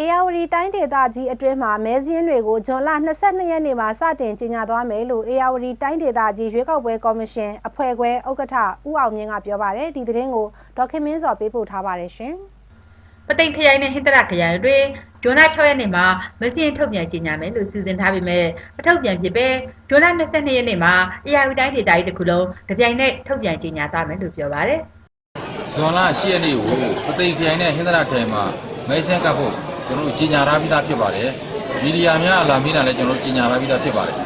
အေယာဝတီတိုင်းဒေသကြီးအတွင်းမှာမဲစင်းတွေကိုဇွန်လ22ရက်နေ့မှာစတင်ကြေညာသွားမယ်လို့အေယာဝတီတိုင်းဒေသကြီးရွေးကောက်ပွဲကော်မရှင်အဖွဲ့ခွဲဥက္ကဋ္ဌဦးအောင်မြင့်ကပြောပါတယ်ဒီသတင်းကိုဒေါက်ခင်မင်းစော်ပေးပို့ထားပါတယ်ရှင်ပသိမ်ခရိုင်နဲ့ဟင်္ဒရခရိုင်တွေဂျွန်လ6ရက်နေ့မှာမစင်းထုတ်ပြန်ကြေညာမယ်လို့စီစဉ်ထားပေမဲ့အထုတ်ပြန်ဖြစ်ပဲဂျွန်လ22ရက်နေ့မှာအေရဝတီတိုင်းဒေသကြီးတစ်ခုလုံးတပြိုင်နက်ထုတ်ပြန်ကြေညာသွားမယ်လို့ပြောပါတယ်ဇွန်လ10ရက်နေ့ကိုပသိမ်ခရိုင်နဲ့ဟင်္ဒရာခရိုင်မှာမဲဆင်းကပ်ဖို့ ကျွန်တော်တို့ကြီးညာထားပြီးသားဖြစ်ပါတယ်မီဒီယာများအလာမင်းတာလည်းကျွန်တော်တို့ကြီးညာထားပြီးသားဖြစ်ပါတယ်ဒါ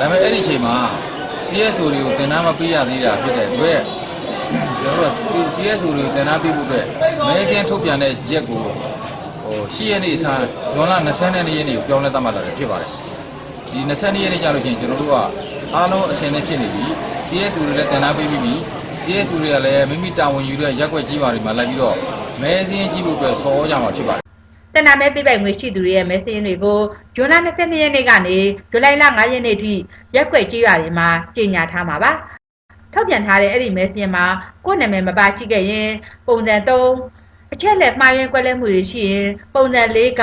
ပေမဲ့အဲ့ဒီအချိန်မှာ CSO တွေကိုသင်တန်းမပေးရသေးတာဖြစ်တဲ့အတွက်ကျွန်တော်တို့ CSO တွေကိုသင်တန်းပေးဖို့အတွက်မဲဆင်းထုတ်ပြန်တဲ့ရက်ကိုဟို10ရက်နေ့အစားဇွန်လ20ရက်နေ့ကိုပြောင်းလဲသတ်မှတ်လာတယ်ဖြစ်ပါတယ်ဒီ20ရက်နေ့ကျလို့ရှိရင်ကျွန်တော်တို့ကအားလုံးအဆင်သင့်ဖြစ်နေပြီ CSO တွေလည်းသင်တန်းပေးပြီးပြီ CSO တွေကလည်းမိမိတာဝန်ယူတဲ့ရက်ွက်ကြီးပါတွေမှာလိုက်ပြီးတော့မဲစင်းကြည့်ဖို့အတွက်ဆော်ကြမှာဖြစ်ပါတယ် တနမဲပြပိုင်ငွေရှိသူတွေရဲ့မဲစင်းတွေကိုဂျွန်လ22ရက်နေ့ကနေဇူလိုင်လ9ရက်နေ့ထိရက်ွက်ကြေးရွာတွေမှာကြေညာထားမှာပါထုတ်ပြန်ထားတဲ့အဲ့ဒီမဲစင်းမှာကိုယ့်နာမည်မပါချိခဲ့ရင်ပုံစံ3အချက်လက်မှားယွင်းကွက်လဲမှုတွေရှိရင်ပုံစံ4က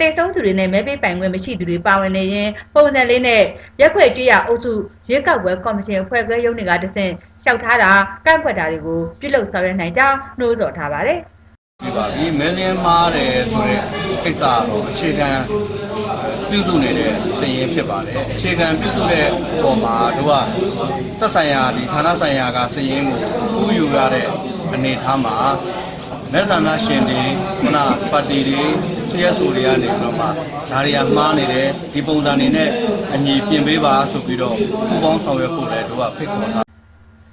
တေဆုံးသူတွေနဲ့မဲပေးပိုင်ခွင့်မရှိသူတွေပါဝင်နေရင်ပုံစံလေးနဲ့ရက်ွက်ကြေးရအုပ်စုရွေးကောက်ပွဲကော်မရှင်အဖွဲ့ခွဲရုံးတွေကတဆင့်လျှောက်ထားတာကန့်ကွက်တာတွေကိုပြုလုပ်ဆောင်ရွက်နိုင်ကြောင်းနှိုးဆော်ထားပါတယ် ဒီပါပြီမဲလင်းမားတယ်ဆိုတဲ့ကိစ္စတော့အခြေခံပြုစုနေတဲ့စည်ရင်ဖြစ်ပါတယ်အခြေခံပြုစုတဲ့ပုံမှာတို့ကသက်ဆိုင်ရာဒီဌာနဆိုင်ရာကစည်ရင်ကိုဥယူရတဲ့အနေအထားမှာမဲဆန္ဒရှင်တွေခုနပါတီတွေ CSO တွေကနေပြီးတော့မှဒါတွေကမှားနေတယ်ဒီပုံစံတွေနဲ့အညီပြင်ပေးပါဆိုပြီးတော့ပူးပေါင်းဆောင်ရွက်ဖို့လည်းတို့ကဖိတ်ခေါ်ထား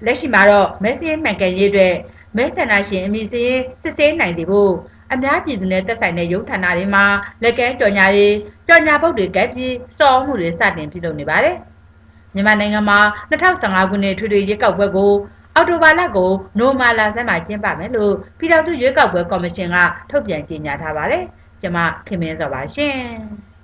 လက်ရှိမှာတော့မဲစင်းမှန်ကန်ရေးအတွက် မဲဆန္ဒရှင်အမည်စင်းစစ်ဆေးနိုင်တယ်ဖို့အများပြည်သူနဲ့သက်ဆိုင်တဲ့ရုံးဌာနတွေမှာလက်ကဲကြော်ညာရေးကြော်ညာပုတ်တွေကပ်ပြီးစော်မှုတွေစတင်ပြုလုပ်နေပါတယ်။မြန်မာနိုင်ငံမှာ2015ခုနှစ်ထွေထွေရွေးကောက်ပွဲကိုအော်တိုဘာလကိုနိုမာလာဆန်းမှာကျင်းပမယ်လို့ပြည်ထောင်စုရွေးကောက်ပွဲကော်မရှင်ကထုတ်ပြန်ကြေညာထားပါတယ်။ကျွန်မခင်မင်းစောပါရှင်။